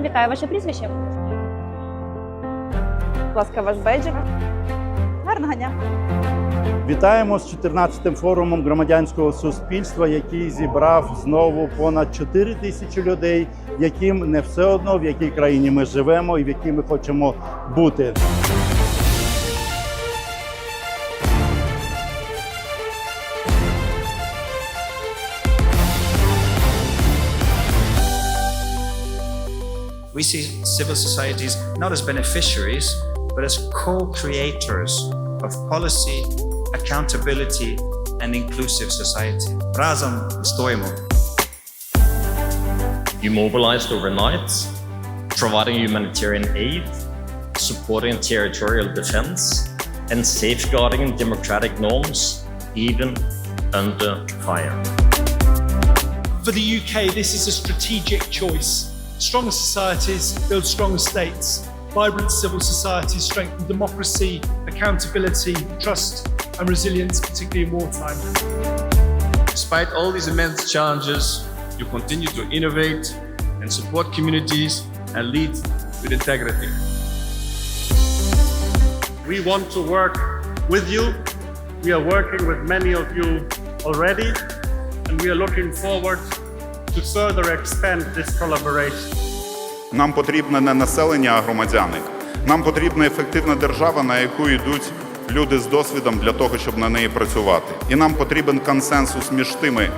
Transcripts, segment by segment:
Вітаю ваше прізвище. Будь ласка, ваш бейджик. Гарного дня. Вітаємо з 14-м форумом громадянського суспільства, який зібрав знову понад 4 тисячі людей, яким не все одно в якій країні ми живемо і в якій ми хочемо бути. We see civil societies not as beneficiaries, but as co creators of policy, accountability, and inclusive society. Razam stojimo. You mobilized overnight, providing humanitarian aid, supporting territorial defense, and safeguarding democratic norms, even under fire. For the UK, this is a strategic choice Stronger societies build stronger states. Vibrant civil societies strengthen democracy, accountability, trust, and resilience, particularly in wartime. Despite all these immense challenges, you continue to innovate and support communities and lead with integrity. We want to work with you. We are working with many of you already, and we are looking forward to further expand this collaboration. Нам потрібне не населення, а громадяни. Нам потрібна ефективна держава, на яку йдуть люди з досвідом для того, щоб на неї працювати. І нам потрібен консенсус між тими,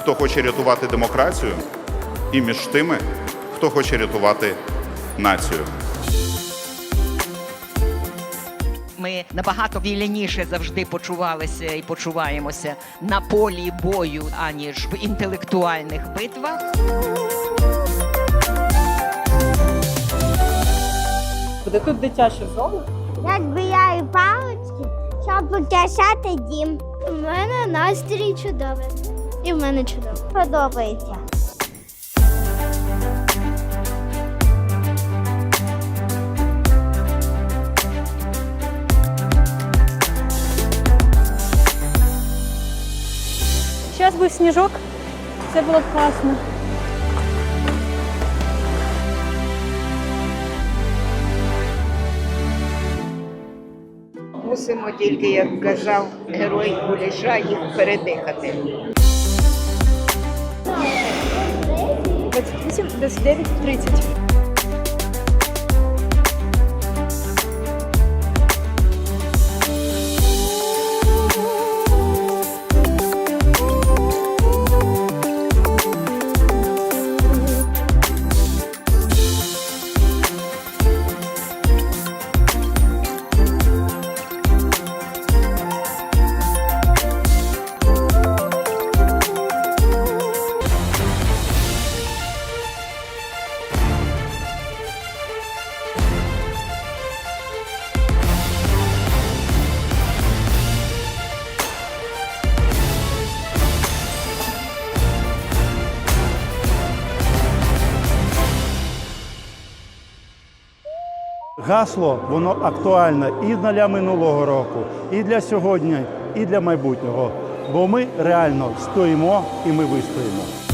хто хоче рятувати демократію, і між тими, хто хоче рятувати націю. Ми набагато вільніше завжди почувалися і почуваємося на полі бою, аніж в інтелектуальних битвах. Буде тут дитяча зона. Я збираю палички, щоб прикрашати дім. У мене настрій чудовий. І в мене чудово. Подобається. Зараз був сніжок. Це було б класно. Мусимо тільки, як казав герой Куліша, їх передихати. 28, 29, 30. Гасло воно актуальне і для минулого року, і для сьогодні, і для майбутнього. Бо ми реально стоїмо і ми вистоїмо.